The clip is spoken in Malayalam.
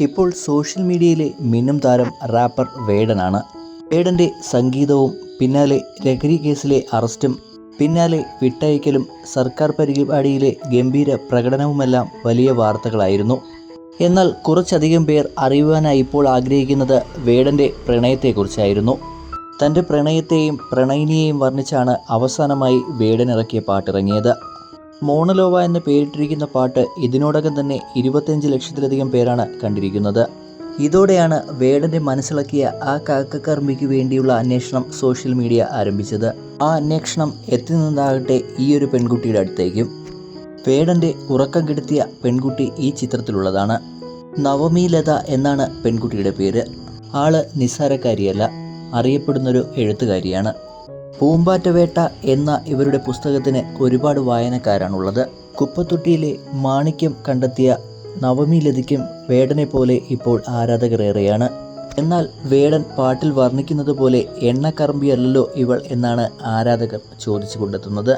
ഇപ്പോൾ സോഷ്യൽ മീഡിയയിലെ മിന്നും താരം റാപ്പർ വേഡനാണ് വേടന്റെ സംഗീതവും പിന്നാലെ ലഹരി കേസിലെ അറസ്റ്റും പിന്നാലെ വിട്ടയക്കലും സർക്കാർ പരിപാടിയിലെ ഗംഭീര പ്രകടനവുമെല്ലാം വലിയ വാർത്തകളായിരുന്നു. എന്നാൽ കുറച്ചധികം പേർ അറിയുവാനായി ഇപ്പോൾ ആഗ്രഹിക്കുന്നത് വേടന്റെ പ്രണയത്തെക്കുറിച്ചായിരുന്നു. തന്റെ പ്രണയത്തെയും പ്രണയിനിയെയും വർണിച്ചാണ് അവസാനമായി വേടനിറക്കിയ പാട്ടിറങ്ങിയത്. മോണലോവ എന്ന് പേരിട്ടിരിക്കുന്ന പാട്ട് ഇതിനോടകം തന്നെ ഇരുപത്തിയഞ്ച് ലക്ഷത്തിലധികം പേരാണ് കണ്ടിരിക്കുന്നത്. ഇതോടെയാണ് വേടന്റെ മനസ്സിളക്കിയ ആ കാക്കക്കർമ്മിക്ക് വേണ്ടിയുള്ള അന്വേഷണം സോഷ്യൽ മീഡിയ ആരംഭിച്ചത്. ആ അന്വേഷണം എത്തി നിന്നാകട്ടെ ഈ ഒരു പെൺകുട്ടിയുടെ അടുത്തേക്കും. വേടന്റെ ഉറക്കം കെടുത്തിയ പെൺകുട്ടി ഈ ചിത്രത്തിലുള്ളതാണ്. നവമി ലത എന്നാണ് പെൺകുട്ടിയുടെ പേര്. ആൾ നിസ്സാരക്കാരിയല്ല അറിയപ്പെടുന്നൊരു എഴുത്തുകാരിയാണ്. പൂമ്പാറ്റവേട്ട എന്ന ഇവരുടെ പുസ്തകത്തിന് ഒരുപാട് വായനക്കാരാണുള്ളത്. കുപ്പത്തൊട്ടിയിലെ മാണിക്യം കണ്ടെത്തിയ നവമി ലതിക്കും വേടനെ പോലെ ഇപ്പോൾ ആരാധകരേറെയാണ്. എന്നാൽ വേടൻ പാട്ടിൽ വർണിക്കുന്നത് പോലെ എണ്ണക്കറമ്പിയല്ലല്ലോ ഇവൾ എന്നാണ് ആരാധകർ ചോദിച്ചു കൊണ്ടെത്തുന്നത്